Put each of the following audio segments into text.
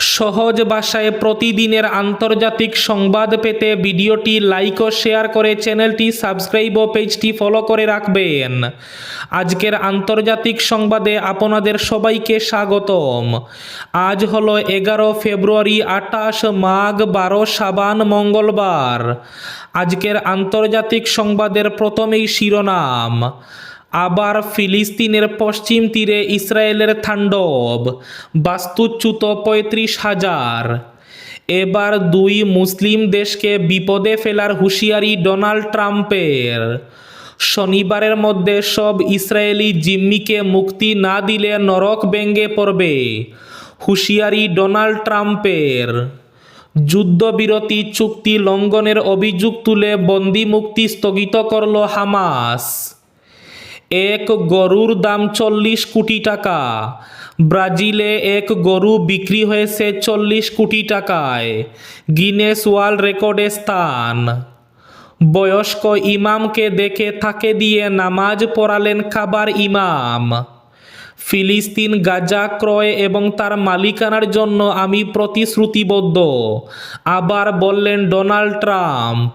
সহজ ভাষায় প্রতিদিনের আন্তর্জাতিক সংবাদ পেতে ভিডিওটি লাইক ও শেয়ার করে চ্যানেলটি সাবস্ক্রাইব ও পেজটি ফলো করে রাখবেন। আজকের আন্তর্জাতিক সংবাদে আপনাদের সবাইকে স্বাগতম। আজ হলো এগারো ফেব্রুয়ারি, আঠাশ মাঘ, বারো সাবান, মঙ্গলবার। আজকের আন্তর্জাতিক সংবাদের প্রথমেই শিরোনাম। আবার ফিলিস্তিনের পশ্চিম তীরে ইসরায়েলের তাণ্ডব। বাস্তুচ্যুত পঁয়ত্রিশ হাজার। এবার দুই মুসলিম দেশকে বিপদে ফেলার হুঁশিয়ারি ডোনাল্ড ট্রাম্পের। শনিবারের মধ্যে সব ইসরায়েলি জিম্মিকে মুক্তি না দিলে নরক ব্যঙ্গে পড়বে, হুঁশিয়ারি ডোনাল্ড ট্রাম্পের। যুদ্ধবিরতি চুক্তি লঙ্ঘনের অভিযোগ তুলে বন্দি মুক্তি স্থগিত করল হামাস। এক গরুর দাম চল্লিশ কোটি টাকা। ব্রাজিলে এক গরু বিক্রি হয়েছে চল্লিশ কোটি টাকায়। গিনেস ওয়ার্ল্ড রেকর্ডে স্থান। বয়স্ক ইমামকে দেখে তাকে দিয়ে নামাজ পড়ালেন খাবার ইমাম। ফিলিস্তিন গাজা ক্রয় এবং তার মালিকানার জন্য আমি প্রতিশ্রুতিবদ্ধ। আবার বললেন ডোনাল্ড ট্রাম্প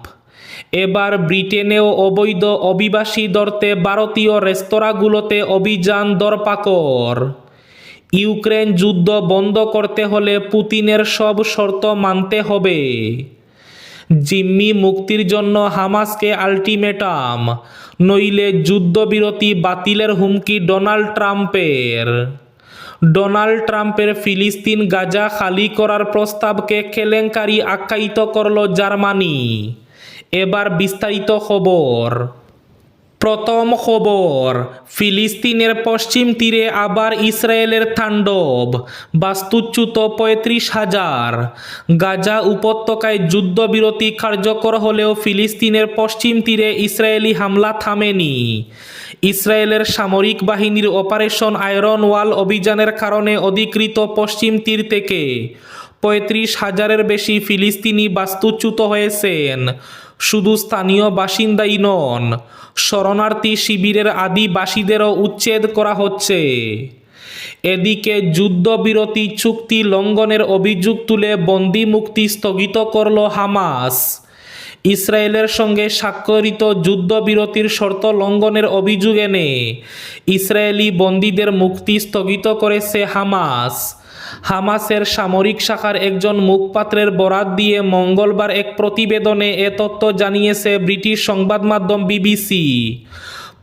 এবার ব্রিটেনেও অবৈধ অভিবাসী ধরতে ভারতীয় রেস্তোরাঁগুলোতে অভিযান দরপাকর ইউক্রেন যুদ্ধ বন্ধ করতে হলে পুতিনের সব শর্ত মানতে হবে। জিম্মি মুক্তির জন্য হামাসকে আলটিমেটাম, নইলে যুদ্ধবিরতি বাতিলের হুমকি ডোনাল্ড ট্রাম্পের। ডোনাল্ড ট্রাম্পের ফিলিস্তিন গাজা খালি করার প্রস্তাবকে কেলেঙ্কারি আখ্যায়িত করল জার্মানি। এবার বিস্তারিত খবর। প্রথম খবর, ফিলিস্তিনের পশ্চিম তীরে আবার ইসরায়েলের তাণ্ডব, বাস্তুচ্যুত পঁয়ত্রিশ হাজার। গাজা উপত্যকায় যুদ্ধবিরতি কার্যকর হলেও ফিলিস্তিনের পশ্চিম তীরে ইসরায়েলি হামলা থামেনি। ইসরায়েলের সামরিক বাহিনীর অপারেশন আয়রন ওয়াল অভিযানের কারণে অধিকৃত পশ্চিম তীর থেকে পঁয়ত্রিশ হাজারের বেশি ফিলিস্তিনি বাস্তুচ্যুত হয়েছেন। শুধু স্থানীয় বাসিন্দাই নন, শরণার্থী শিবিরের আদিবাসীদেরও উচ্ছেদ করা হচ্ছে। এদিকে যুদ্ধবিরতি চুক্তি লঙ্ঘনের অভিযোগ তুলে বন্দি মুক্তি স্থগিত করল হামাস। ইসরায়েলের সঙ্গে স্বাক্ষরিত যুদ্ধবিরতির শর্ত লঙ্ঘনের অভিযোগ এনে ইসরায়েলি বন্দীদের মুক্তি স্থগিত করেছে হামাস। হামাসের সামরিক শাখার একজন মুখপাত্রের বরাত দিয়ে মঙ্গলবার এক প্রতিবেদনে এ তথ্য জানিয়েছে ব্রিটিশ সংবাদ মাধ্যম বিবিসি।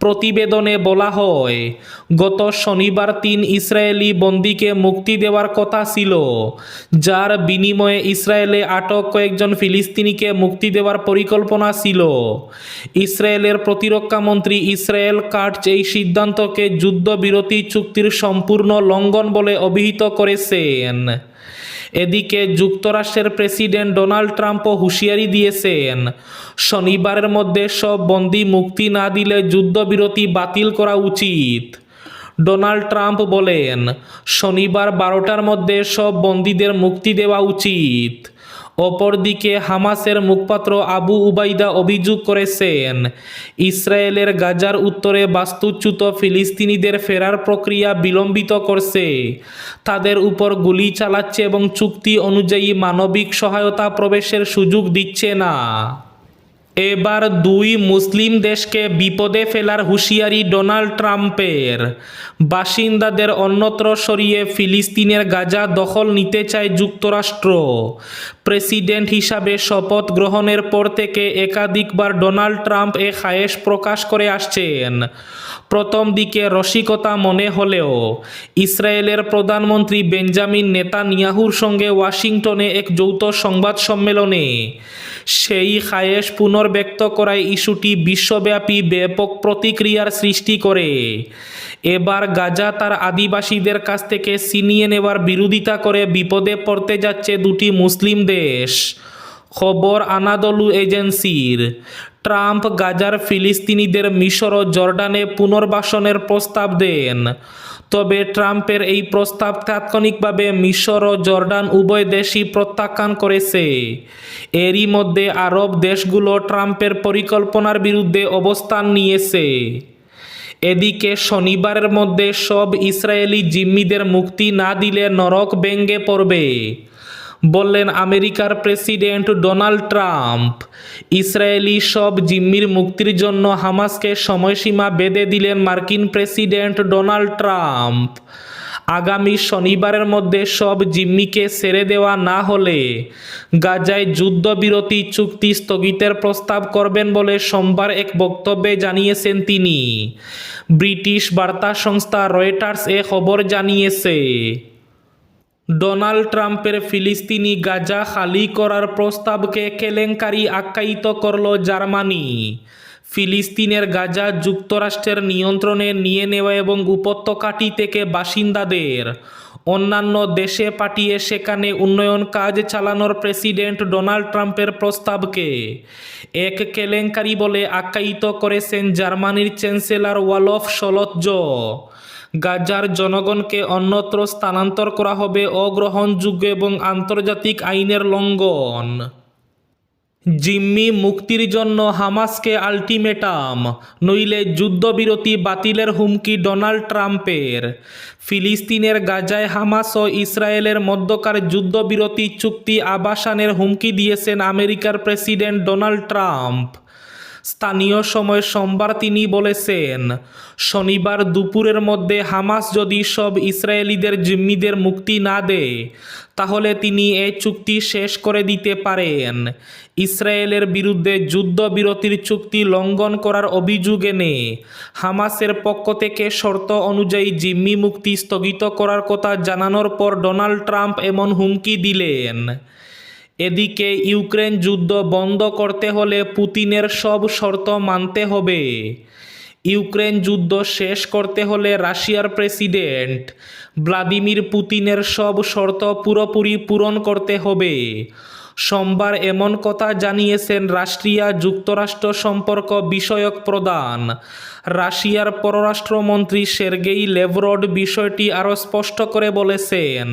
প্রতিবেদনে বলা হয়, গত শনিবার তিন ইসরায়েলি বন্দীকে মুক্তি দেওয়ার কথা ছিল, যার বিনিময়ে ইসরায়েলে আটক কয়েকজন ফিলিস্তিনিকে মুক্তি দেওয়ার পরিকল্পনা ছিল। ইসরায়েলের প্রতিরক্ষা মন্ত্রী ইসরায়েল কাটচ এই সিদ্ধান্তকে যুদ্ধবিরতি চুক্তির সম্পূর্ণ লঙ্ঘন বলে অভিহিত করেছেন। এদিকে যুক্তরাষ্ট্রের প্রেসিডেন্ট ডোনাল্ড ট্রাম্পও হুঁশিয়ারি দিয়েছেন। শনিবারের মধ্যে সব বন্দি মুক্তি না দিলে যুদ্ধবিরতি বাতিল করা উচিত। ডোনাল্ড ট্রাম্প বলেন, শনিবার বারোটার মধ্যে সব বন্দীদের মুক্তি দেওয়া উচিত। অপরদিকে হামাসের মুখপাত্র আবু উবাইদা অভিযোগ করেছেন, ইসরায়েলের গাজার উত্তরে বাস্তুচ্যুত ফিলিস্তিনিদের ফেরার প্রক্রিয়া বিলম্বিত করছে। তাদের উপর গুলি চালাচ্ছে এবং চুক্তি অনুযায়ী মানবিক সহায়তা প্রবেশের সুযোগ দিচ্ছে না। এবার দুই মুসলিম দেশকে বিপদে ফেলার হুঁশিয়ারি ডোনাল্ড ট্রাম্পের। বাসিন্দাদের অন্যত্র সরিয়ে ফিলিস্তিনের গাজা দখল নিতে চায় যুক্তরাষ্ট্র। প্রেসিডেন্ট হিসাবে শপথ গ্রহণের পর থেকে একাধিকবার ডোনাল্ড ট্রাম্প এ খায়েশ প্রকাশ করে আসছেন। প্রথম দিকে রসিকতা মনে হলেও ইসরায়েলের প্রধানমন্ত্রী বেঞ্জামিন নেতানিয়াহুর সঙ্গে ওয়াশিংটনে এক যৌথ সংবাদ সম্মেলনে সেই খায়েশ পুনর্ব্যক্ত করায় ইস্যুটি বিশ্বব্যাপী ব্যাপক প্রতিক্রিয়ার সৃষ্টি করে। এবার গাজা তার আদিবাসীদের কাছ থেকে ছিনিয়ে নেওয়ার বিরোধিতা করে বিপদে পড়তে যাচ্ছে দুটি মুসলিম দেশ। খবর আনাদলু এজেন্সির। ট্রাম্প গাজার ফিলিস্তিনিদের মিশর ও জর্ডানে পুনর্বাসনের প্রস্তাব দেন। তবে ট্রাম্পের এই প্রস্তাব তাৎক্ষণিকভাবে মিশর ও জর্ডান উভয় দেশই প্রত্যাখ্যান করেছে। এরই মধ্যে আরব দেশগুলো ট্রাম্পের পরিকল্পনার বিরুদ্ধে অবস্থান নিয়েছে। এদিকে শনিবারের মধ্যে সব ইসরায়েলি জিম্মিদের মুক্তি না দিলে নরক ব্যঙ্গে পড়বে। বললেন, আমেরিকার প্রেসিডেন্ট ডোনাল্ড ট্রাম্প, ইসরায়েলি সব জিম্মির মুক্তির জন্য হামাসকে সময়সীমা বেঁধে দিলেন মার্কিন প্রেসিডেন্ট ডোনাল্ড ট্রাম্প। আগামী শনিবারের মধ্যে সব জিম্মিকে ছেড়ে দেওয়া না হলে গাজায় যুদ্ধবিরতি চুক্তি স্থগিতের প্রস্তাব করবেন বলে সোমবার এক বক্তব্যে জানিয়েছেন তিনি। ব্রিটিশ বার্তা সংস্থা রয়টার্স এ খবর জানিয়েছে ডোনাল্ড ট্রাম্পের ফিলিস্তিনি গাজা খালি করার প্রস্তাবকে কেলেঙ্কারি আখ্যায়িত করল জার্মানি। ফিলিস্তিনের গাজা যুক্তরাষ্ট্রের নিয়ন্ত্রণে নিয়ে নেওয়া এবং উপত্যকাটি থেকে বাসিন্দাদের অন্যান্য দেশে পাঠিয়ে সেখানে উন্নয়ন কাজ চালানোর প্রেসিডেন্ট ডোনাল্ড ট্রাম্পের প্রস্তাবকে এক কেলেঙ্কারি বলে আখ্যায়িত করেছেন জার্মানির চ্যান্সেলর ওয়ালফ সলৎজ গাজার জনগণকে অন্যত্র স্থানান্তর করা হবে অগ্রহণযোগ্য এবং আন্তর্জাতিক আইনের লঙ্ঘন। জিম্মি মুক্তির জন্য হামাসকে আলটিমেটাম, নইলে যুদ্ধবিরতি বাতিলের হুমকি ডোনাল্ড ট্রাম্পের। ফিলিস্তিনের গাজায় হামাস ও ইসরায়েলের মধ্যকার যুদ্ধবিরতি চুক্তি আবাসানের হুমকি দিয়েছেন আমেরিকার প্রেসিডেন্ট ডোনাল্ড ট্রাম্প। স্থানীয় সময় সোমবার তিনি বলেছেন, শনিবার দুপুরের মধ্যে হামাস যদি সব ইসরায়েলিদের জিম্মিদের মুক্তি না দেয়, তাহলে তিনি এই চুক্তি শেষ করে দিতে পারেন। ইসরায়েলের বিরুদ্ধে যুদ্ধবিরতির চুক্তি লঙ্ঘন করার অভিযোগ এনে হামাসের পক্ষ থেকে শর্ত অনুযায়ী জিম্মি মুক্তি স্থগিত করার কথা জানানোর পর ডোনাল্ড ট্রাম্প এমন হুমকি দিলেন। এদিকে ইউক্রেন যুদ্ধ বন্ধ করতে হলে পুতিনের সব শর্ত মানতে হবে। ইউক্রেন যুদ্ধ শেষ করতে হলে রাশিয়ার প্রেসিডেন্ট ভ্লাদিমির পুতিনের সব শর্ত পুরোপুরি পূরণ করতে হবে। সোমবার এমন কথা জানিয়েছেন রাষ্ট্রিয়া যুক্তরাষ্ট্র সম্পর্ক বিষয়ক প্রধান। রাশিয়ার পররাষ্ট্রমন্ত্রী সের্গেই লেভরড বিষয়টি আরও স্পষ্ট করে বলেছেন।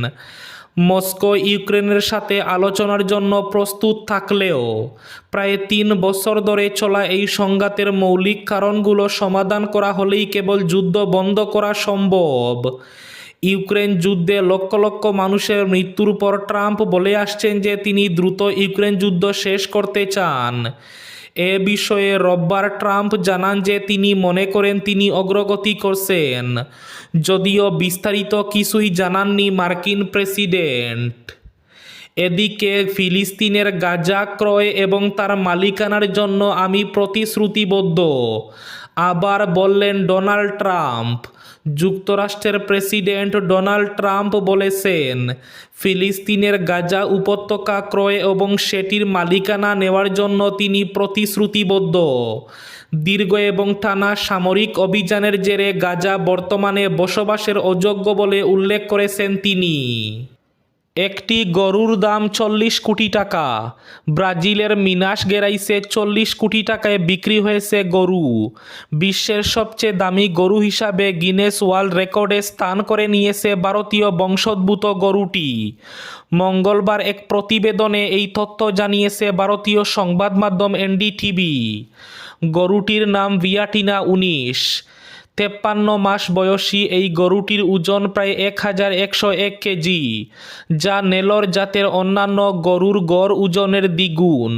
মস্কো ইউক্রেনের সাথে আলোচনার জন্য প্রস্তুত থাকলেও প্রায় তিন বছর ধরে চলা এই সংঘাতের মৌলিক কারণগুলো সমাধান করা হলেই কেবল যুদ্ধ বন্ধ করা সম্ভব। ইউক্রেন যুদ্ধে লক্ষ লক্ষ মানুষের মৃত্যুর পর ট্রাম্প বলে আসছেন যে তিনি দ্রুত ইউক্রেন যুদ্ধ শেষ করতে চান। এ বিষয়ে রব্বার ট্রাম্প জানান যে তিনি মনে করেন তিনি অগ্রগতি করছেন। যদিও বিস্তারিত কিছুই জানাননি মার্কিন প্রেসিডেন্ট। এদিকে ফিলিস্তিনের গাজা ক্রয় এবং তার মালিকানার জন্য আমি প্রতিশ্রুতিবদ্ধ। আবার বললেন ডোনাল্ড ট্রাম্প, যুক্তরাষ্ট্রের প্রেসিডেন্ট ডোনাল্ড ট্রাম্প বলেছেন, ফিলিস্তিনের গাজা উপত্যকা ক্রয় এবং সেটির মালিকানা নেওয়ার জন্য তিনি প্রতিশ্রুতিবদ্ধ। দীর্ঘ এবং টানা সামরিক অভিযানের জেরে গাজা বর্তমানে বসবাসের অযোগ্য বলে উল্লেখ করেছেন তিনি। একটি গরুর দাম চল্লিশ কোটি টাকা। ব্রাজিলের মিনাস গেরাইসে চল্লিশ কোটি টাকায় বিক্রি হয়েছে গরু। বিশ্বের সবচেয়ে দামি গরু হিসাবে গিনেস ওয়ার্ল্ড রেকর্ডে স্থান করে নিয়েছে ভারতীয় বংশোদ্ভূত গরুটি। মঙ্গলবার এক প্রতিবেদনে এই তথ্য জানিয়েছে ভারতীয় সংবাদ মাধ্যম এনডিটিভি। গরুটির নাম ভিয়াটিনা উনিশ। তেপ্পান্ন মাস বয়সী এই গরুটির ওজন প্রায় এক হাজার একশো এক কেজি, যা নেলর জাতের অন্যান্য গরুর গড় ওজনের দ্বিগুণ।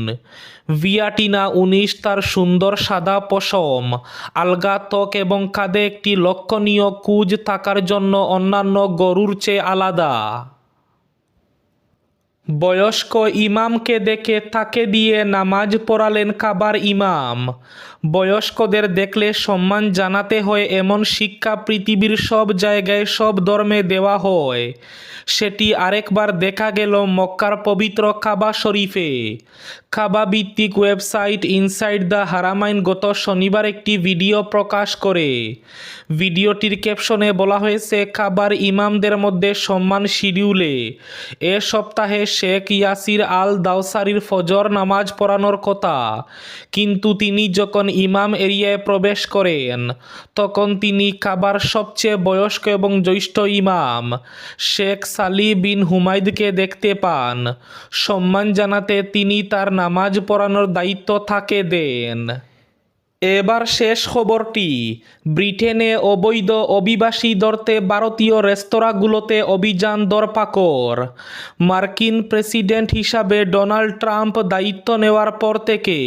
ভিয়াটিনা উনিশ তার সুন্দর সাদা পশম, আলগা ত্বক এবং কাঁধে একটি লক্ষণীয় কুজ থাকার জন্য অন্যান্য গরুর চেয়ে আলাদা। বয়স্ক ইমামকে দেখে তাকে দিয়ে নামাজ পড়ালেন কাবার ইমাম। বয়স্কদের দেখলে সম্মান জানাতে হয় এমন শিক্ষা পৃথিবীর সব জায়গায় সব ধর্মে দেওয়া হয়। সেটি আরেকবার দেখা গেল মক্কার পবিত্র কাবা শরীফে। কাবা ভিত্তিক ওয়েবসাইট ইনসাইড দ্য হারামাইন গত শনিবার একটি ভিডিও প্রকাশ করে। ভিডিওটির ক্যাপশনে বলা হয়েছে, কাবার ইমামদের মধ্যে সম্মান শিডিউলে। এ সপ্তাহে শেখ ইয়াসির আল দাওসারির ফজর নামাজ পড়ানোর কথা। কিন্তু তিনি যখন ইমাম এরিয়ায় প্রবেশ করেন। তখন তিনি কাবার সবচেয়ে বয়স্ক এবং জ্যৈষ্ঠ ইমাম, শেখ সালি বিন হুমায়দকে দেখতে পান। সম্মান জানাতে তিনি তার নামাজ পড়ানোর দায়িত্ব থাকে দেন। এবার শেষ খবরটি। ব্রিটেনে অবৈধ অভিবাসী ধরতে ভারতীয় রেস্তোরাঁগুলোতে অভিযান দরপাকর মার্কিন প্রেসিডেন্ট হিসাবে ডোনাল্ড ট্রাম্প দায়িত্ব নেওয়ার পর থেকে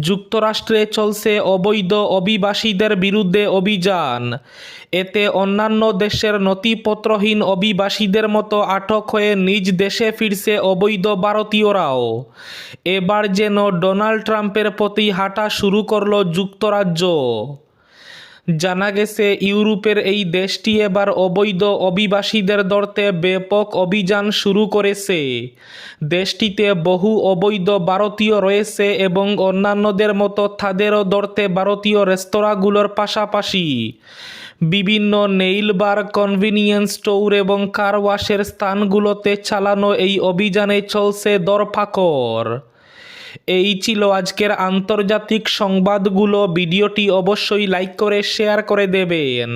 যুক্তরাষ্ট্রে চলছে অবৈধ অভিবাসীদের বিরুদ্ধে অভিযান। এতে অন্যান্য দেশের নথিপত্রহীন অভিবাসীদের মতো আটক হয়ে নিজ দেশে ফিরছে অবৈধ ভারতীয়রাও। এবার যেন ডোনাল্ড ট্রাম্পের প্রতি হাঁটা শুরু করল যুক্তরাজ্য। জানা গেছে, ইউরোপের এই দেশটি এবার অবৈধ অভিবাসীদের ধরতে ব্যাপক অভিযান শুরু করেছে। দেশটিতে বহু অবৈধ ভারতীয় রয়েছে এবং অন্যান্যদের মতো তাদেরও ধরতে ভারতীয় রেস্তোরাঁগুলোর পাশাপাশি বিভিন্ন নেইল বার, কনভিনিয়েন্স স্টোর এবং কার ওয়াশের স্থানগুলোতে চালানো এই অভিযানে চলছে দরফাকর এই ছিল আজকের আন্তর্জাতিক সংবাদগুলো। ভিডিওটি অবশ্যই লাইক করে শেয়ার করে দেবেন।